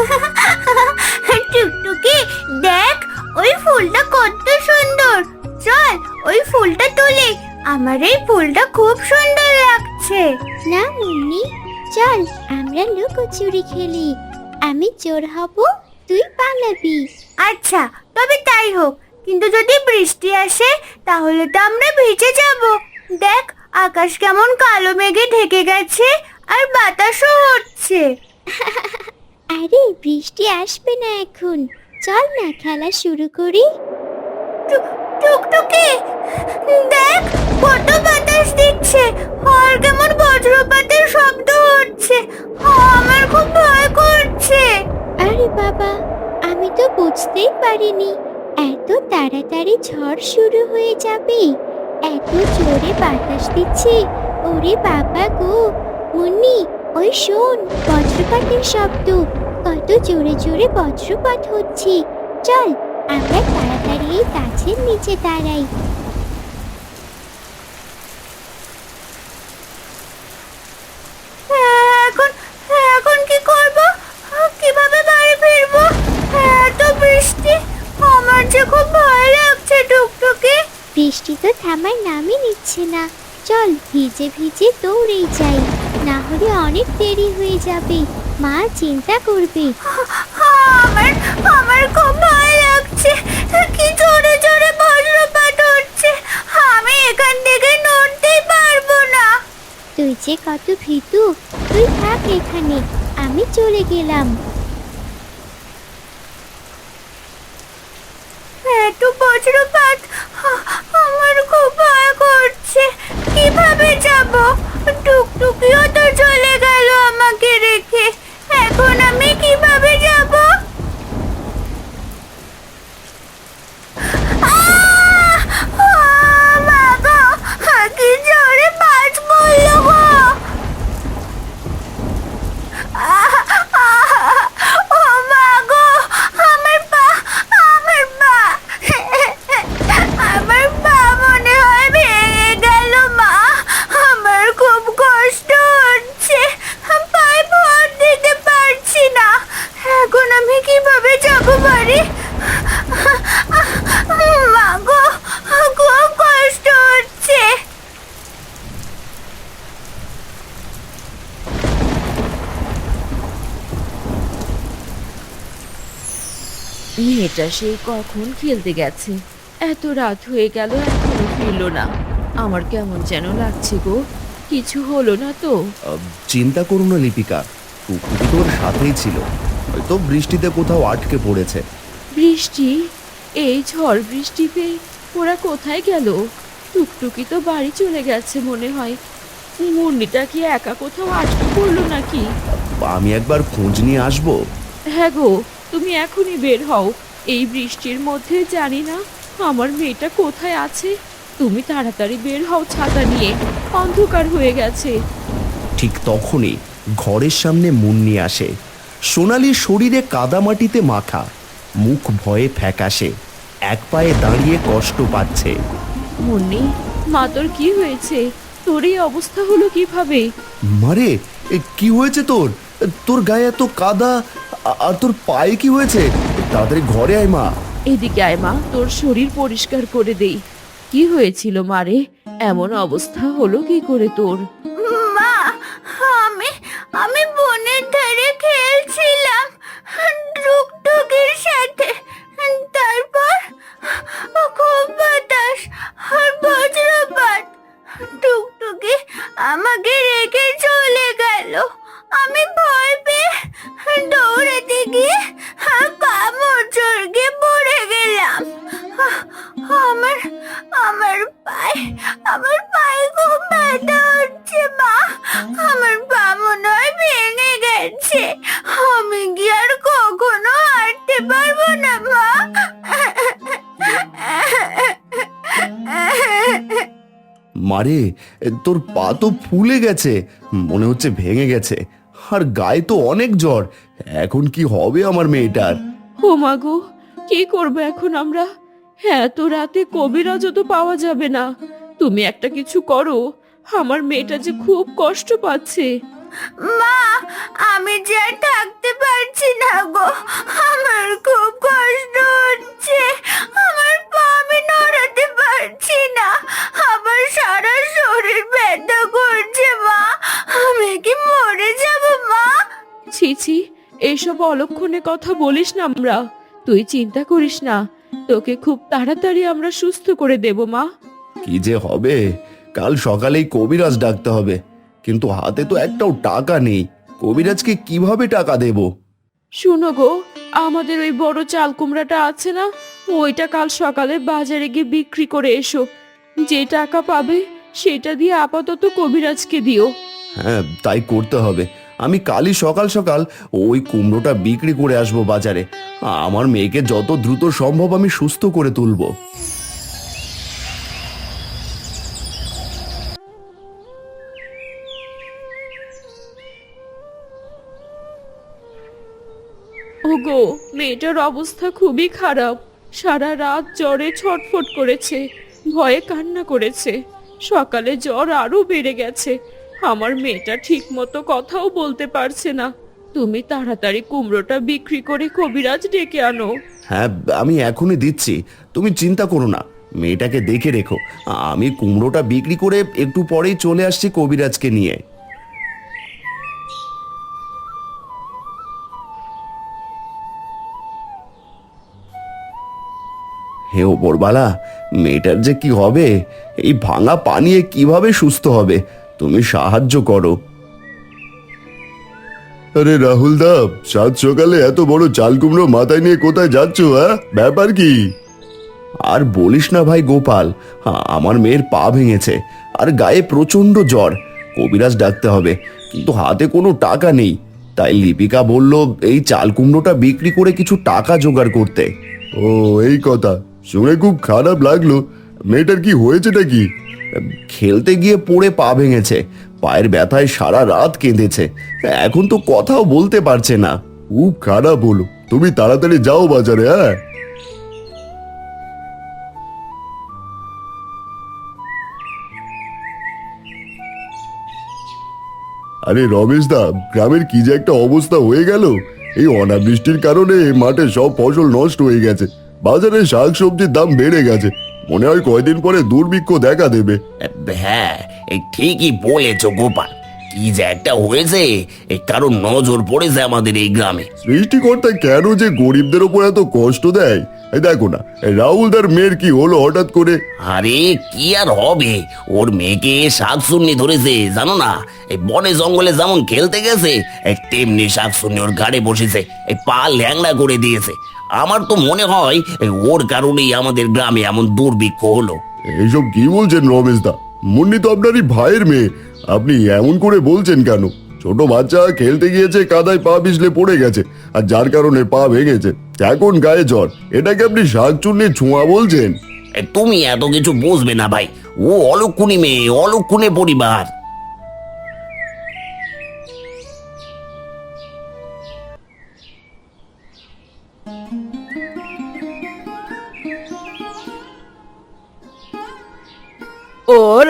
টুকটুকি দেখ ওই ফুলটা কত সুন্দর। চল ওই ফুলটা তুলি। আমার এই ফুলটা খুব সুন্দর লাগছে। না মুন্নি। চল আমরা লুকোচুরি খেলি। আমি চোর হব তুই পালাবি। আচ্ছা তবে তাই হোক। কিন্তু যদি বৃষ্টি আসে তাহলে তো আমরা ভিজে যাব। দেখ আকাশ কেমন কালো মেঘে ঢেকে গেছে আর বাতাসও হচ্ছে। আরে বৃষ্টি আসবে না এখন। চল না খেলা শুরু করি। টুক- টুকটুকি দেখ কত বাতাস দিচ্ছে। আর কেমন বজ্রপাতের শব্দ হচ্ছে। আমার খুব ভয় করছে। আরে বাবা আমি তো বুঝতেই পারিনি। এত তাড়াতাড়ি ঝড় শুরু হয়ে যাবে। এত জোরে বাতাস দিচ্ছে। ওরে বাবা গো। মুন্নি ওই শোন বজ্রপাতের শব্দ। কত জোরে জোরে বজ্রপাত হচ্ছে। চল আমরা তাড়াতাড়ি এই গাছের নিচে দাঁড়াই। হ্যাঁ, এখন এখন কি করব? কীভাবে বাড়ি ফিরবো? এত বৃষ্টি। আমার যে খুব ভয় লাগছে টুকটুকি। বৃষ্টি তো থামার নামই নিচ্ছে না। চল ভিজে ভিজে দৌড়েই যাই। না হলে অনেক দেরি হয়ে যাবে। মা চিন্তা করবে। আমার আমার খুব ভয় লাগছে। কি জোরে জোরে বজ্রপাত হচ্ছে। আমি এখান থেকে নড়তেই পারব না। তুই যে কত ভীতু তুই থাক এখানে আমি চলে গেলাম। এত বজ্রপাত আমার খুব ভয় করছে। কীভাবে যাব? টুকটুকিও তো চলে গেল আমাকে রেখে। এখন আমি কীভাবে যাব আহ! আহ, মা গো, কি জোরে বাজ পড়ল গো আহ! আহ! ও মা গো আমার পা আমার পা আমার পা মনে হয় ভেঙে গেল মা আমার খুব কষ্ট হচ্ছে পায়ে ভর দিতে পারছি না এখন আমি কীভাবে যাব বাড়ি মা গো খুব কষ্ট হচ্ছে মেয়েটা সেই কখন খেলতে গেছে? এত রাত হয়ে গেল এখনও ফিরল না। আমার কেমন যেন লাগছে গো। কিছু হলো না তো? চিন্তা করো না লিপিকা। টুকটুকি তোর সাথেই ছিল। হয়তো বৃষ্টিতে কোথাও আটকে পড়েছে। বৃষ্টি? এই ঝড় বৃষ্টিতে ওরা কোথায় গেল? টুকটুকি তো বাড়ি চলে গেছে মনে হয়। মুন্নিটা কি একা কোথাও আটকে পড়ল নাকি? আমি একবার খোঁজ নিয়ে আসব। হ্যাঁ গো তুমি এখনই বের হও। এই বৃষ্টির মধ্যে জানি না আমার মেয়েটা কোথায় আছে। তুমি তাড়াতাড়ি বের হও ছাতা নিয়ে। অন্ধকার হয়ে গেছে। ঠিক তখনই ঘরের সামনে মুন্নি আসে। সোনালির শরীরে কাদামাটিতে মাখা মুখ ভয়ে ফ্যাকাশে এক পায়ে দাঁড়িয়ে কষ্ট পাচ্ছে। মুন্নি মা তোর কি হয়েছে? তোর এই অবস্থা হলো কীভাবে? মারে এ, কি হয়েছে তোর? তোর গায়ে এত কাদা আর তোর পায়ে কি হয়েছে? তাড়াতাড়ি ঘরে আয় মা। এদিকে আয় মা তোর শরীর পরিষ্কার করে দেই। কি হয়েছিল মারে এমন অবস্থা হলো কি করে তোর? মা আমি আমি বনের ধারে খেলছিলাম। টুকটুকির সাথে তারপর এ, তোর পা তো ফুলে গেছে মনে হচ্ছে ভেঙে গেছে। আর গায়ে তো অনেক জ্বর এখন কি হবে আমার মেয়েটার? ও মা গো কি করব এখন আমরা? হ্যাঁ তো রাতে কবিরাজ তো পাওয়া যাবে না। তুমি একটা কিছু করো আমার মেয়েটা যে খুব কষ্ট পাচ্ছে। মা আমি যে আর থাকতে পারছি না গো। আমার খুব কষ্ট হচ্ছে। আমার পা আমি নড়াতে পারছি না। আমার সারা শরীর ব্যথা করছে মা। আমি কি মরে যাব মা? ছিছি এসব অলক্ষণে কথা বলিস না আমরা। তুই চিন্তা করিস না। তোকে খুব তাড়াতাড়ি আমরা সুস্থ করে দেব মা। কি যে হবে? কাল সকালেই কবিরাজ ডাকতে হবে। কিন্তু হাতে তো একটাও টাকা নেই। কবিরাজকে কীভাবে টাকা দেব? শুনো গো আমাদের ওই বড় চাল কুমড়াটা আছে না? ওইটা কাল সকালে বাজারে গিয়ে বিক্রি করে এসো। যে টাকা পাবে সেটা দিয়ে আপাতত কবিরাজকে দিও। হ্যাঁ তাই করতে হবে। আমি কালই সকাল সকাল ওই কুমড়োটা বিক্রি করে আসব বাজারে। আমার মেয়েকে যত দ্রুত সম্ভব আমি সুস্থ করে তুলবো। ওগো মেয়েটার অবস্থা খুবই খারাপ। সারা রাত জ্বরে ছটফট করেছে, ভয়ে কান্না করেছে। সকালে জ্বর আরও বেড়ে গেছে। আমার মেয়েটা ঠিক মতো কথাও বলতে পারছে না। তুমি তাড়াতাড়ি কুমড়োটা বিক্রি করে কবিরাজ ডেকে আনো। হ্যাঁ আমি এখনই দিচ্ছি। তুমি চিন্তা করো না। মেয়েটাকে দেখে রেখো। আমি কুমড়োটা বিক্রি করে একটু পরেই চলে আসছি কবিরাজকে নিয়ে। হে ওপরবালা মেয়েটার যে কি হবে? এই ভাঙা পানিয়ে কীভাবে সুস্থ হবে? তুমি সাহায্য করো। আরে রাহুল দা সাত সকালে এত বড় চাল কুমড়ো মাথায় নিয়ে কোথায় যাচ্ছ হ্যাঁ? ব্যাপার কি? আর বলিস না ভাই গোপাল আমার মেয়ের পা ভেঙেছে আর গায়ে প্রচণ্ড জ্বর। কবিরাজ ডাকতে হবে কিন্তু হাতে কোনো টাকা নেই। তাই লিপিকা বলল এই চাল কুমড়োটা বিক্রি করে কিছু টাকা জোগাড় করতে। ও এই কথা। শুনে খুব খারাপ লাগল। মেয়েটার কি হয়েছেটা কি? খেলতে গিয়ে পড়ে পা ভেঙেছে। পায়ের ব্যথায় সারা রাত কেঁদেছে। এখন তো কথাও বলতে পারছে না। খুব খারাপ হলো। তুমি তাড়াতাড়ি যাও বাজারে হ্যাঁ? আরে রমেশ দা গ্রামের কি যে একটা অবস্থা হয়ে গেল? এই অনাবৃষ্টির কারণে মাঠে সব ফসল নষ্ট হয়ে গেছে। বাজারে শাক সবজির দাম বেড়ে গেছে। মনে হয় কয়দিন পরে দুর্ভিক্ষ দেখা দেবে। হ্যাঁ এই ঠিকই বলেছ গোপাল। কি যে একটা হয়েছে কারণ নজর পড়েছে আমাদের এই গ্রামে। সৃষ্টিকর্তা কেন যে গরিবদের ওপর এত কষ্ট দেয়? এই দেখো না রাহুলদার মেয়ের কি হলো হঠাৎ করে? আরে কি আর হবে? ওর মেয়েকে শাকসুন্নি ধরেছে জানো না? এই বনে জঙ্গলে যেমন খেলতে গেছে তেমনি শাকসুন্নি ওর গাড়ে বসেছে এই পা ল্যাংড়া করে দিয়েছে। আমার তো মনে হয় ওর কারণেই আমাদের গ্রামে এমন দুর্ভিক্ষ হলো। এইসব কি বলছেন রমেশ দা মুন্নি তো আপনারই ভাইয়ের মেয়ে। আপনি এমন করে বলছেন কেন? ছোট বাচ্চা খেলতে গিয়েছে কাদায় পা পিছলে পড়ে গেছে আর যার কারণে পা ভেঙেছে। এখন গায়ে জ্বর। এটাকে আপনি শাক চুন্নি ছোঁয়া বলছেন? তুমি এত কিছু বুঝবে না ভাই। ও অলক্ষণী মেয়ে অলক্ষণে পরিবার।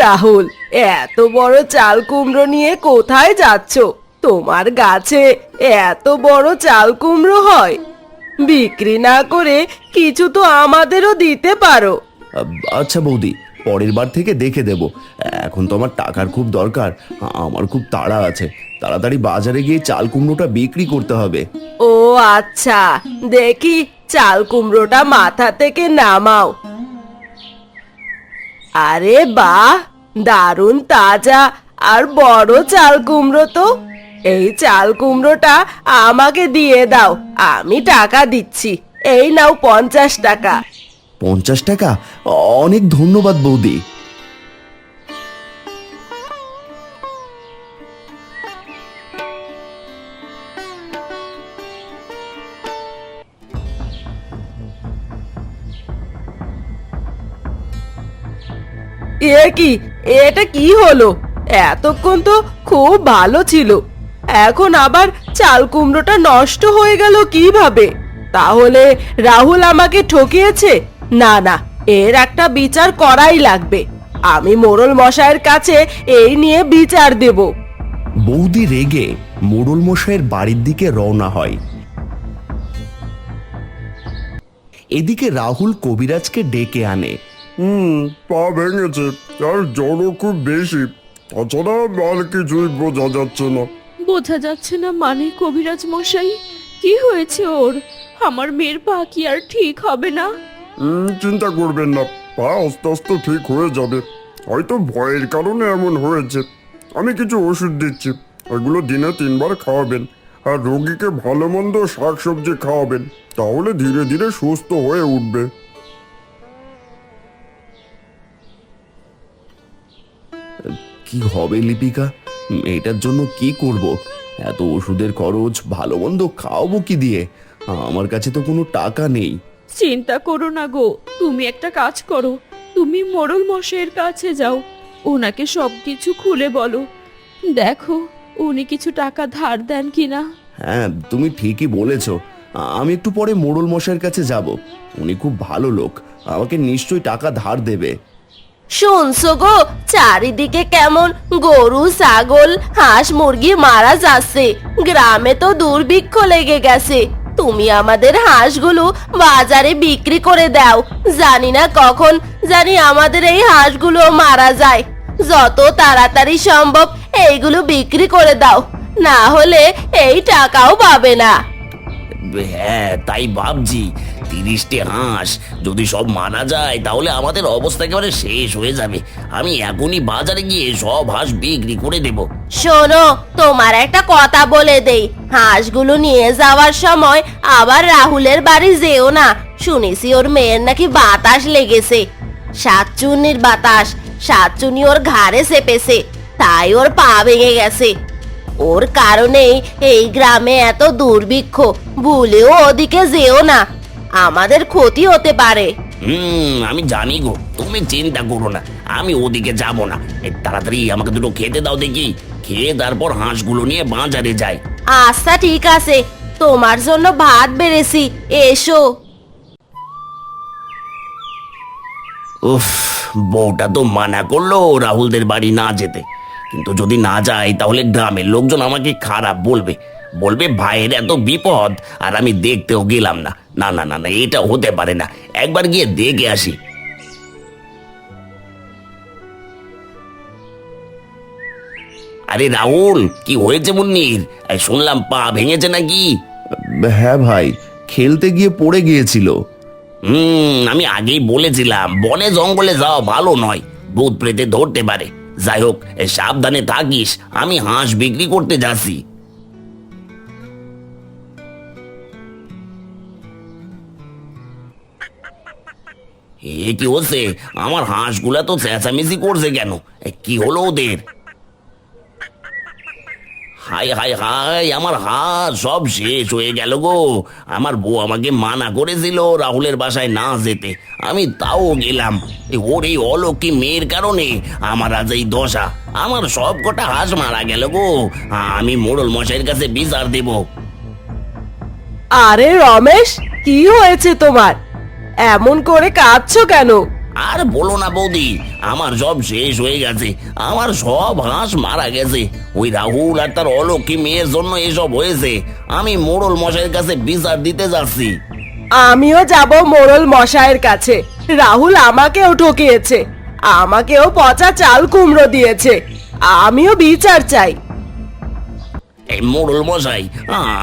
রাহুল এত বড় চাল কুমড়ো নিয়ে কোথায় যাচ্ছ? তোমার গাছে এত বড় চাল কুমড়ো হয়। বিক্রি না করে কিছু তো আমাদেরও দিতে পারো। আচ্ছা বৌদি পরের বার থেকে দেখে দেব। এখন তো আমার টাকার খুব দরকার আমার খুব তাড়া আছে। তাড়াতাড়ি বাজারে গিয়ে চাল কুমড়োটা বিক্রি করতে হবে। ও আচ্ছা দেখি চাল কুমড়োটা মাথা থেকে নামাও। আরে বাহ, দারুণ তাজা আর বড় চাল কুমড়ো তো। এই চাল কুমড়োটা আমাকে দিয়ে দাও, আমি টাকা দিচ্ছি। এই নাও পঞ্চাশ টাকা। পঞ্চাশ টাকা? অনেক ধন্যবাদ বৌদি। এ কি? এটা কি হলো? এতক্ষণ তো খুব ভালো ছিল। এখন আবার চাল কুমড়োটা নষ্ট হয়ে গেল কীভাবে? তাহলে রাহুল আমাকে ঠকিয়েছে? না না, এর একটা বিচার করাই লাগবে। আমি মোড়ল মশাইয়ের কাছে এই নিয়ে বিচার দেব। বৌদি রেগে মোড়ল মশাইয়ের বাড়ির দিকে রওনা হয়। এদিকে রাহুল কবিরাজকে ডেকে আনে। হুম পা ভেঙেছে আর জ্বরও খুব বেশি। তাছাড়া আর কিছুই বোঝা যাচ্ছে না। বোঝা যাচ্ছে না মানে কবিরাজ মশাই কি হয়েছে ওর? আমার মেয়ের পা কি আর ঠিক হবে না? উম, চিন্তা করবেন না পা আস্তে আস্তে ঠিক হয়ে যাবে। হয়তো ভয়ের কারণে এমন হয়েছে। আমি কিছু ওষুধ দিচ্ছি ওইগুলো দিনে তিনবার খাওয়াবেন। আর রোগীকে ভালো মন্দ শাকসবজি খাওয়াবেন তাহলে ধীরে ধীরে সুস্থ হয়ে উঠবে। কি হবে লিপিকা? মেয়েটার জন্য কি করব? এত ওষুধের খরচ ভালো মন্দ খাওয়াবো কি দিয়ে? আমার কাছে তো কোনো টাকা নেই। চিন্তা করো না গো তুমি একটা কাজ করো। তুমি মোড়ল মশাইয়ের কাছে যাও। ওনাকে সব কিছু খুলে বলো। দেখো উনি কিছু টাকা ধার দেন কিনা। হ্যাঁ তুমি ঠিকই বলেছ। আমি একটু পরে মোড়ল মশাইয়ের কাছে যাব। উনি খুব ভালো লোক। আমাকে নিশ্চয়ই টাকা ধার দেবে। শুনছো গো, চারিদিকে কেমন গরু, ছাগল, হাঁস, মুরগি মারা যাচ্ছে। গ্রামে তো দুর্ভিক্ষ লেগে গেছে। তুমি আমাদের হাঁসগুলো বাজারে বিক্রি করে দাও। জানি না কখন জানি আমাদের এই হাঁসগুলো মারা যায়। যত তাড়াতাড়ি সম্ভব এইগুলো বিক্রি করে দাও। না হলে এই টাকাও পাবে না। হ্যাঁ তাই ভাবছি। তিরিশটি হাঁস। যদি সব মারা যায়, তাহলে আমাদের অবস্থা একেবারে শেষ হয়ে যাবে। আমি এখনই বাজারে গিয়ে সব হাঁস বিক্রি করে দেবো। শোনো, তোমার একটা কথা বলে দেই। হাঁসগুলো নিয়ে যাওয়ার সময় আবার রাহুলের বাড়ি যেও না। শুনেছি ওর মেয়ের নাকি বাতাস লেগেছে। সাতচুন্নির বাতাস। সাতচুনি ওর ঘাড়ে চেপেছে। তাই ওর পা ভেঙে গেছে। ওর কারণেই এই গ্রামে এত দুর্ভিক্ষ। ভুলেও ওদিকে যেও না। আমাদের ক্ষতি হতে পারে। হুম আমি জানি গো। তুমি চিন্তা করো না। আমি ওদিকে যাব না। এই তাড়াতাড়ি আমাকে দুটো খেতে দাও দেখি। খেয়ে তারপর হাঁসগুলো নিয়ে বাজারে যাই। আচ্ছা ঠিক আছে। তোমার জন্য ভাত বেড়েছি। এসো। উফ বউটা তো মানা করল রাহুলদের বাড়ি না যেতে। কিন্তু যদি না যাই তাহলে গ্রামের লোকজন আমাকে খারাপ বলবে। বলবে ভাইয়ের এত বিপদ আর আমি দেখতেও গেলাম না। না না না না এটা হতে পারে না। একবার গিয়ে দেখে আসি। আরে রাহুল কি হয়েছে মুন্নির? শুনলাম পা ভেঙেছে নাকি? হ্যাঁ ভাই খেলতে গিয়ে পড়ে গিয়েছিল। হুম আমি আগেই বলেছিলাম বনে জঙ্গলে যাওয়া ভালো নয়। ভূত প্রেতে ধরতে পারে। যাই হোক সাবধানে থাকিস, আমি হাঁস বিক্রি করতে যাচ্ছি। এ কি হচ্ছে? আমার হাঁসগুলা তো চেঁচামেচি করছে কেন? কি হলো ওদের? হাই হাই হাই আমার হাত সব শেষ হয়ে গেল গো। আমার বউ আমাকে মানা করেছিল রাহুলের বাসায় না যেতে। আমি তাও গেলাম। ওর এই অলক্ষী মেয়ের কারণে আমার আজ এই দশা। আমার সব কটা হাঁস মারা গেল গো। আমি মোড়ল মশাইয়ের কাছে বিচার দেব। আরে রমেশ, কি হয়েছে তোমার? এমন করে কাঁদছো কেন? আর বলো না বৌদি আমার সব শেষ হয়ে গেছে। আমার সব হাঁস মারা গেছে। ওই রাহুল আর তার অলক্ষী মেয়ের জন্য এসব হয়েছে। আমি মোড়ল মশাইয়ের কাছে বিচার দিতে যাচ্ছি। আমিও যাব মোড়ল মশাইয়ের কাছে। রাহুল আমাকেও ঠকিয়েছে। আমাকেও পচা চাল কুমড়ো দিয়েছে। আমিও বিচার চাই। এই মোড়ল মশাই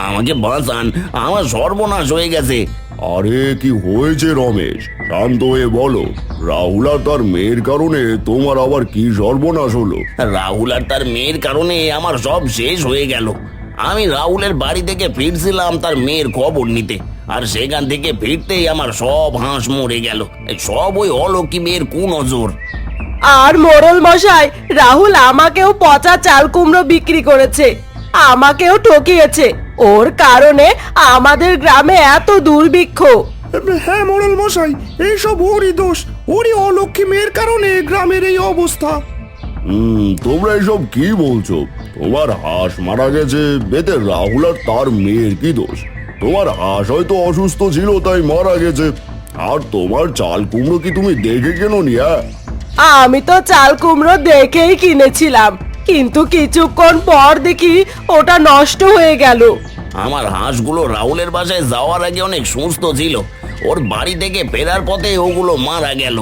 আমাকে বাঁচান। আমার সর্বনাশ হয়ে গেছে। আরে কি হয়েছে রমেশ? শান্ত হয়ে বলো। রাহুল আর তার মেয়ের কারণে তোমার আবার কি সর্বনাশ হলো? রাহুল আর তার মেয়ের কারণে আমার সব শেষ হয়ে গেল। আমি রাহুলের বাড়ি থেকে ফিরছিলাম তার মেয়ের খবর নিতে। আর সেখান থেকে ফিরতেই আমার সব হাঁস মরে গেল। সব ওই অলক্ষী মেয়ের কুনজর। আর মোড়ল মশাই রাহুল আমাকেও পচা চাল কুমড়ো বিক্রি করেছে। আমাকেও ঠকিয়েছে। ওর কারণে আমাদের গ্রামে এত দুর্ভিক্ষ। হ্যাঁ মোড়ল মশাই এইসব ওরই দোষ ওরই অলক্ষী মেয়ের কারণে গ্রামের এই অবস্থা। হুম তোমরা এসব কি বলছো? তোমার হাঁস মারা গেছে এতে রাহুল আর তার মেয়ের কি দোষ? তোমার হাঁস হয়তো অসুস্থ ছিল তাই মারা গেছে। আর তোমার চাল কুমড়ো কি তুমি দেখে কেন নিয়া আমি তো চাল কুমড়ো দেখেই কিনেছিলাম। কিন্তু কিছুক্ষণ পর দেখি ওটা নষ্ট হয়ে গেল। আমার হাঁসগুলো রাহুলের বাসায় যাওয়ার আগে অনেক সুস্থ ছিল। ওর বাড়ি থেকে ফেরার পথে ওগুলো মারা গেল।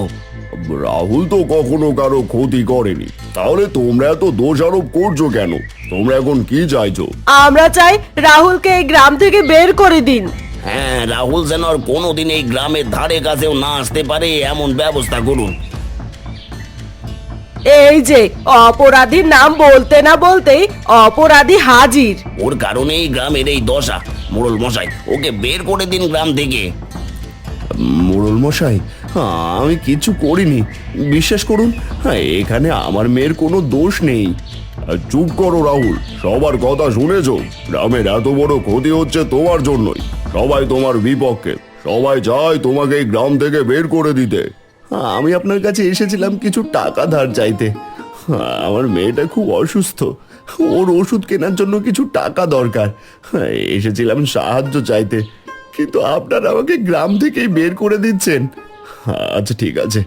রাহুল তো কখনো কারও ক্ষতি করেনি। তাহলে তোমরা এত দোষারোপ করছ কেন? তোমরা এখন কি চাইছো? আমরা চাই রাহুলকে এই গ্রাম থেকে বের করে দিন। হ্যাঁ রাহুল যেন আর কোনোদিন এই গ্রামের ধারে কাছেও না আসতে পারে এমন ব্যবস্থা করুন। এই যে অপরাধীর নাম বলতে না বলতেই অপরাধী হাজির। ওর কারণেই গ্রামের এই দশা মোড়ল মশাই। ওকে বের করে দিন গ্রাম থেকে। মোড়ল মশাই আমি কিছু করিনি। বিশ্বাস করুন হ্যাঁ এখানে আমার মেয়ের কোনো দোষ নেই। চুপ করো রাহুল সবার কথা শুনেছো। গ্রামের এত বড় ক্ষতি হচ্ছে তোমার জন্যই। সবাই তোমার বিপক্ষে। সবাই চায় তোমাকে এই গ্রাম থেকে বের করে দিতে। আমি আপনার কাছে এসেছিলাম কিছু টাকা ধার চাইতে। আমার মেয়েটা খুব অসুস্থ। ওর ওষুধ কেনার জন্য কিছু টাকা দরকার। এসেছিলাম সাহায্য চাইতে। কিন্তু আপনারা আমাকে গ্রাম থেকেই বের করে দিচ্ছেন। আচ্ছা ঠিক আছে।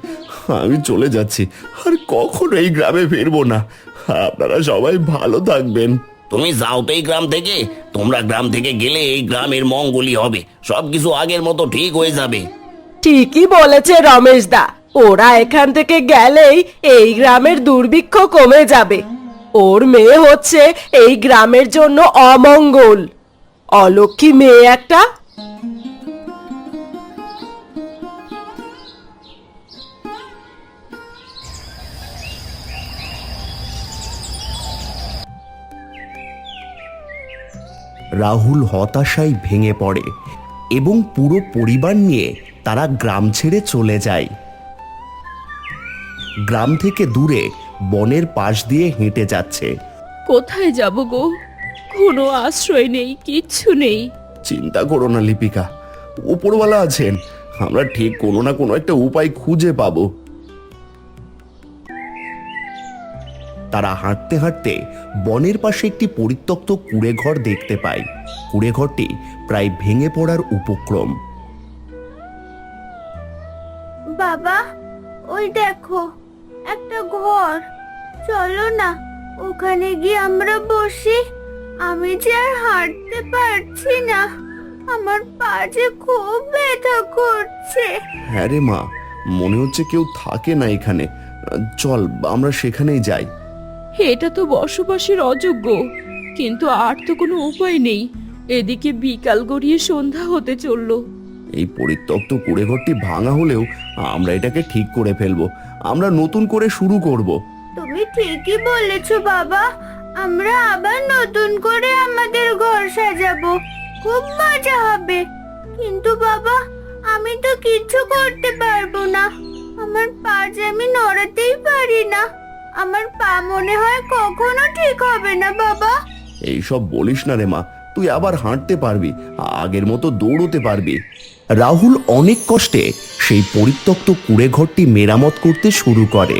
আমি চলে যাচ্ছি। আর কখনো এই গ্রামে ফিরবো না। আপনারা সবাই ভালো থাকবেন। তুমি যাও তো এই গ্রাম থেকে। তোমরা গ্রাম থেকে গেলে এই গ্রামের মঙ্গলই হবে। সবকিছু আগের মতো ঠিক হয়ে যাবে। ঠিকই বলেছে রমেশ দা। ওরা এখান থেকে গেলেই এই গ্রামের দুর্ভিক্ষ কমে যাবে। ওর মেয়ে হচ্ছে এই গ্রামের জন্য অমঙ্গল। অলক্ষী মেয়ে একটা। রাহুল হতাশায় ভেঙে পড়ে এবং পুরো পরিবার নিয়ে তারা গ্রাম ছেড়ে চলে যায়। গ্রাম থেকে দূরে বনের পাশ দিয়ে হেঁটে যাচ্ছে। কোথায় যাব গো? কোনো আশ্রয় নেই কিচ্ছু নেই। চিন্তা করো না লিপিকা। উপরওয়ালা আছেন। আমরা ঠিক কোনো না কোনো একটা উপায় খুঁজে পাবো। তারা হাঁটতে হাঁটতে বনের পাশে একটি পরিত্যক্ত কুড়ে ঘর দেখতে পায়। কুড়ে ঘরটি প্রায় ভেঙে পড়ার উপক্রম। বাবা ওই দেখো একটা ঘর। চলো না ওখানে গিয়ে আমরা বসি। আমি যে আর হাঁটতে পারছি না আমার পা যে খুব ব্যথা করছে। হ্যাঁ রে মা মনে হচ্ছে কেউ থাকে না এখানে। চল আমরা সেখানেই যাই। এটা তো বসবাসের অযোগ্য কিন্তু আর তো কোনো উপায় নেই। এদিকে বিকাল গড়িয়ে সন্ধ্যা হতে চলল। এই পরিত্যক্ত কুড়েঘরটি ভাঙা হলেও আমরা এটাকে ঠিক করে ফেলব। আমরা নতুন করে শুরু করব। তুমি ঠিকই বলেছ বাবা। আমরা আবার নতুন করে আমাদের ঘর সাজাবো। খুব মজা হবে। কিন্তু বাবা আমি তো কিচ্ছু করতে পারব না। আমার পা যে আমি নড়াতেই পারি না। আমার পা মনে হয় কখনো ঠিক হবে না বাবা। এইসব বলিস না রে মা তুই আবার হাঁটতে পারবি আগের মতো দৌড়তে পারবি। রাহুল অনেক কষ্টে সেই পরিত্যক্ত কুড়ে ঘরটি মেরামত করতে শুরু করে।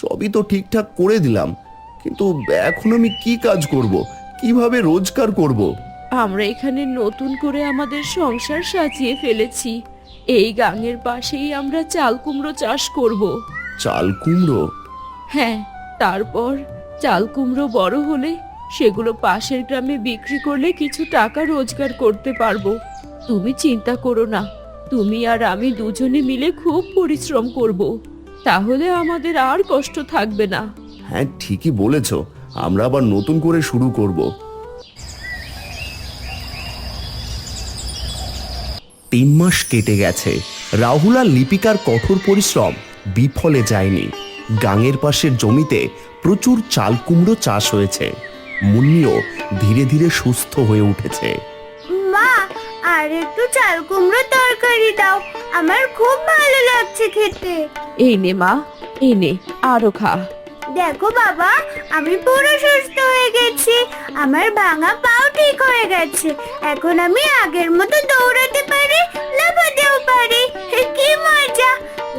সবই তো ঠিকঠাক করে দিলাম কিন্তু এখন আমি কি কাজ করব? কীভাবে রোজগার করব? আমরা এখানে নতুন করে আমাদের সংসার সাজিয়ে ফেলেছি। এই গাঙের পাশেই আমরা চাল কুমড়ো চাষ করব। চাল কুমড়ো? হ্যাঁ তারপর চাল কুমড়ো বড় হলে সেগুলো পাশের গ্রামে বিক্রি করলে কিছু টাকা রোজগার করতে পারব। তুমি চিন্তা করো না তুমি আর আমি দুজনে মিলে খুব পরিশ্রম করব। তাহলে আমাদের আর কষ্ট থাকবে না। হ্যাঁ ঠিকই বলেছ। আমরা আবার নতুন করে শুরু করব। তিন মাস কেটে গেছে। রাহুল আর লিপিকার কঠোর পরিশ্রম বিফলে যায়নি। গাঙের পাশের জমিতে প্রচুর চাল কুমড়ো চাষ হয়েছে। মুন্নিও ধীরে ধীরে সুস্থ হয়ে উঠেছে। আর একটু চাল কুমড়ো তরকারি দাও। আমার খুব ভালো লাগছে খেতে। এই নে মা এই নে আরও খা। দেখো বাবা আমি পুরো সুস্থ হয়ে গেছি। আমার ভাঙা পাও ঠিক হয়ে গেছে। এখন আমি আগের মতো দৌড়াতে পারি লাফাতেও পারি। কি মজা!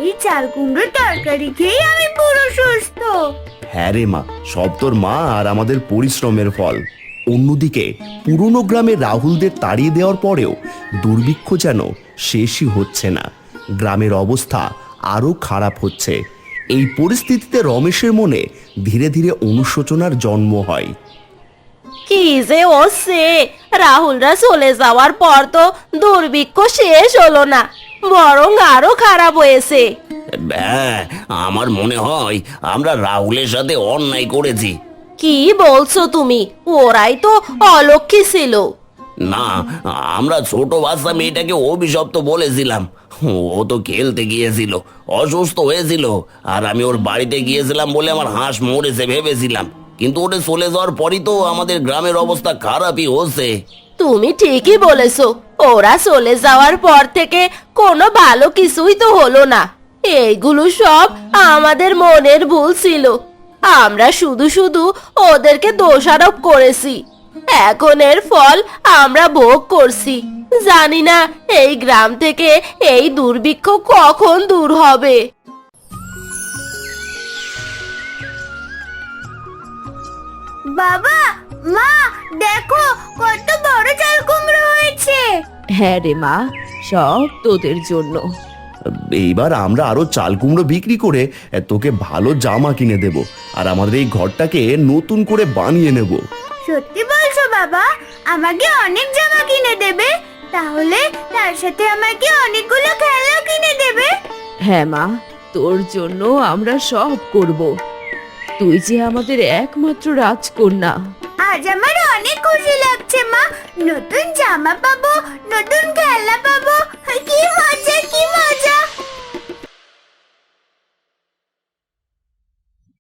এই চাল কুমড়ো তরকারি খেয়ে আমি পুরো সুস্থ। হ্যাঁ রে মা সব তোর মা আর আমাদের পরিশ্রমের ফল। অন্যদিকে পুরনো গ্রামে রাহুলদের তাড়িয়ে দেওয়ার পরেও দুর্ভিক্ষ যেন শেষই হচ্ছে না। গ্রামের অবস্থা আরও খারাপ হচ্ছে। এই পরিস্থিতিতে রমেশের মনে ধীরে ধীরে অনুশোচনার জন্ম হয়। কি যে হচ্ছে? রাহুলরা চলে যাওয়ার পর তো দুর্ভিক্ষ শেষ হলো না বরং আরও খারাপ হয়েছে। হ্যাঁ আমার মনে হয় আমরা রাহুলের সাথে অন্যায় করেছি। কি বলছো তুমি? ওরাই তো অলক্ষী ছিল। না আমরা ছোট বাচ্চা মেয়েটাকে অভিশপ্ত বলেছিলাম। ও তো খেলতে গিয়েছিল অসুস্থ হয়েছিল আর আমি ওর বাড়িতে গিয়েছিলাম বলে আমার হাঁস মরেছে ভেবেছিলাম। কিন্তু ওটা চলে যাওয়ার পরই তো আমাদের গ্রামের অবস্থা খারাপই হচ্ছে। তুমি ঠিকই বলেছ ওরা চলে যাওয়ার পর থেকে কোনো ভালো কিছুই তো হলো না। এইগুলো সব আমাদের মনের ভুল ছিল। আমরা শুধু শুধু ওদেরকে দোষারোপ করেছি। এখন এর ফল আমরা ভোগ করছি। জানি না এই গ্রাম থেকে এই দুর্ভিক্ষ কখন দূর হবে। বাবা মা দেখো কত বড় চাল কুমড়ো হয়েছে হ্যাঁ রে মা সব তোদের জন্য। এইবার আমরা আরও চাল কুমড়ো বিক্রি করে তোকে ভালো জামা কিনে দেব। আর আমাদের এই ঘরটাকে নতুন করে বানিয়ে নেব। সত্যি বলছো বাবা আমাকে অনেক জামা কিনে দেবে। তাহলে তার সাথে আমাকে অনেকগুলো খেলনা কিনে দেবে। হ্যাঁ মা তোর জন্য আমরা সব করব। তুই যে আমাদের একমাত্র রাজকন্যা। আজ আমার অনেক খুশি লাগছে মা। নতুন জামা পাবো নতুন খেলনা পাবো। কি মজা কি মজা।